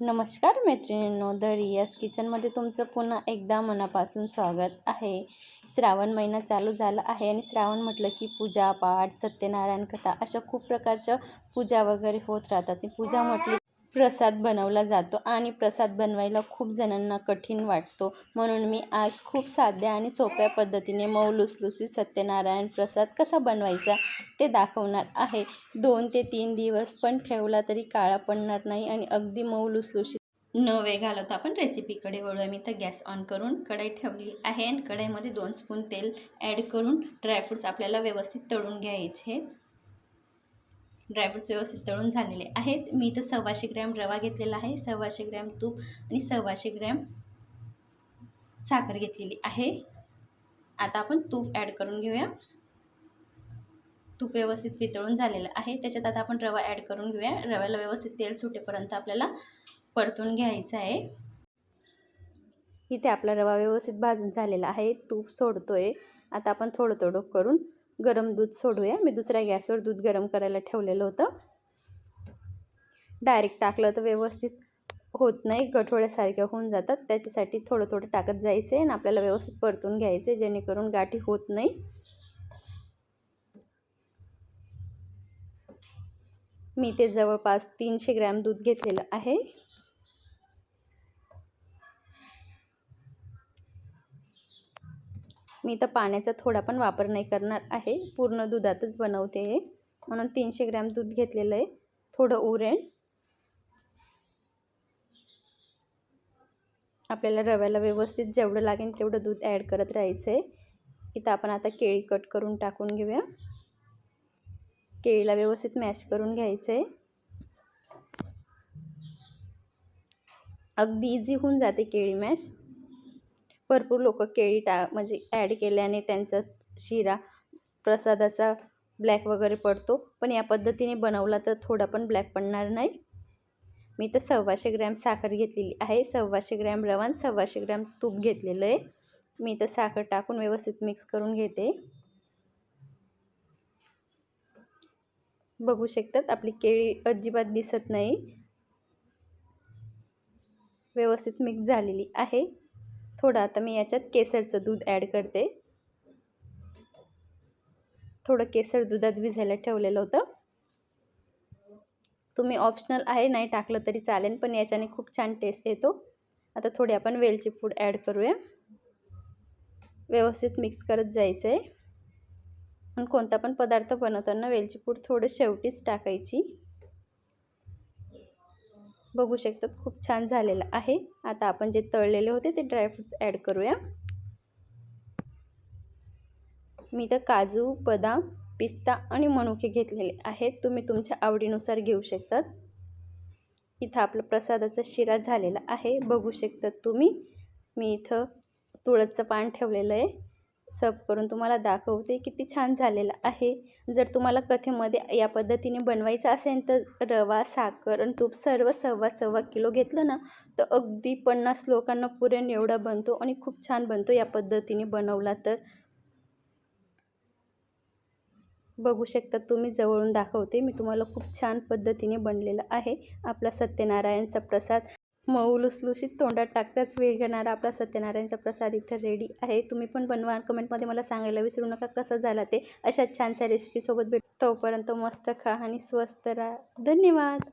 नमस्कार मैत्रिणींनो द रियाज किचनमध्ये तुमचं पुन्हा एकदा मनापासून स्वागत आहे. श्रावण महिना चालू झाला आहे आणि श्रावण म्हटलं की पूजा पाठ सत्यनारायण कथा अशा खूप प्रकारच्या पूजा वगैरे होत राहतात. आणि पूजा म्हटली प्रसाद बनवला जातो आणि प्रसाद बनवायला खूप जणांना कठीण वाटतो. म्हणून मी आज खूप साध्या आणि सोप्या पद्धतीने मऊ लुसलुसली सत्यनारायण प्रसाद कसा बनवायचा ते दाखवणार आहे. दोन ते तीन दिवस पण ठेवला तरी काळा पडणार नाही आणि अगदी मऊ लुसलुशीत. न वेळ घालवता आपण रेसिपीकडे वळूया. मी तर गॅस ऑन करून कढाई ठेवली आहे आणि कढाईमध्ये दोन स्पून तेल ॲड करून ड्रायफ्रूट्स आपल्याला व्यवस्थित तळून घ्यायचे आहेत. ड्रायफ्रूट्स व्यवस्थित तळून झालेले आहेत. मी इथं सव्वाशे ग्रॅम रवा घेतलेला आहे. सव्वाशे ग्रॅम तूप आणि सव्वाशे ग्रॅम साखर घेतलेली आहे. आता आपण तूप ॲड करून घेऊया. तूप व्यवस्थित वितळून झालेलं आहे. त्याच्यात आता आपण रवा ॲड करून घेऊया. रव्याला व्यवस्थित तेल सुटेपर्यंत आपल्याला परतून घ्यायचं आहे. इथे आपला रवा व्यवस्थित भाजून झालेला आहे. तूप सोडतो आहे आता आपण थोडं थोडं करून गरम दूध सोडूया. मी दुसऱ्या गॅसवर दूध गरम करायला ठेवलेलं होतं. डायरेक्ट टाकलं तर व्यवस्थित होत नाही. गठोळ्यासारख्या होऊन जातात. त्याच्यासाठी थोडं थोडं टाकत जायचं आहे आणि आपल्याला व्यवस्थित परतून घ्यायचं जेणेकरून गाठी होत नाही. मी ते जवळपास तीनशे ग्रॅम दूध घेतलेलं आहे. मी तर पाण्याचा थोडा पण वापर नाही करणार आहे. पूर्ण दुधातच बनवते हे. म्हणून तीनशे ग्रॅम दूध घेतलेलं आहे. थोडं उरेल. आपल्याला रव्याला व्यवस्थित जेवढं लागेल तेवढं दूध ॲड करत राहायचं आहे इथं आपण आता केळी कट करून टाकून घेऊया. केळीला व्यवस्थित मॅश करून घ्यायचं आहे अगदी इझी होऊन जाते केळी मॅश. भरपूर लोक केळी टा म्हणजे ॲड केल्याने त्यांचा शिरा प्रसादाचा ब्लॅक वगैरे पडतो. पण या पद्धतीने बनवला तर थोडा पण ब्लॅक पडणार नाही. मी तर सव्वाशे ग्रॅम साखर घेतलेली आहे. सव्वाशे ग्रॅम रवान सव्वाशे ग्रॅम तूप घेतलेलं आहे. मी तर साखर टाकून व्यवस्थित मिक्स करून घेते. बघू शकतात आपली केळी अजिबात दिसत नाही. व्यवस्थित मिक्स झालेली आहे. थोडं आता मी याच्यात केसरचं दूध ॲड करते. थोडं केसर दुधात भिजायला ठेवलेलं होतं. तुम्ही ऑप्शनल आहे नाही टाकलं तरी चालेल पण याच्याने खूप छान टेस्ट येतो. आता थोडी आपण वेलची फूड ॲड करूया. व्यवस्थित मिक्स करत जायचं आहे आणि कोणता पण पदार्थ बनवताना वेलची पूड थोडं शेवटीच टाकायची. बघू शकतात. खूप छान झालेलं आहे. आता आपण जे तळलेले होते ते ड्रायफ्रूट्स ॲड करूया. मी तर काजू बदाम पिस्ता आणि मनुके घेतलेले आहेत. तुम्ही तुमच्या आवडीनुसार घेऊ शकतात. इथं आपलं प्रसादाचा शिरा झालेला आहे. बघू शकतात तुम्ही. मी इथं तुळसचं पान ठेवलेलं आहे. सर्व करून तुम्हाला दाखवते किती छान झालेलं आहे. जर तुम्हाला कथेमध्ये या पद्धतीने बनवायचं असेल तर रवा साखर आणि तूप सर्व सव्वा सव्वा किलो घेतलं ना तर अगदी पन्नास लोकांना पुरेन एवढा बनतो आणि खूप छान बनतो या पद्धतीने बनवला तर. बघू शकता तुम्ही जवळून दाखवते मी तुम्हाला खूप छान पद्धतीने बनलेलं आहे आपला सत्यनारायणचा प्रसाद. मऊ लुसलुशीत तोंडात टाकताच वेळ घेणारा आपला सत्यनारायणचा प्रसाद इथं रेडी आहे. तुम्ही पण बनवा. कमेंटमध्ये मला सांगायला विसरू नका कसं झाला ते. अशा छानशा रेसिपीसोबत भेट तोपर्यंत मस्त खा आणि स्वस्त राहा. धन्यवाद.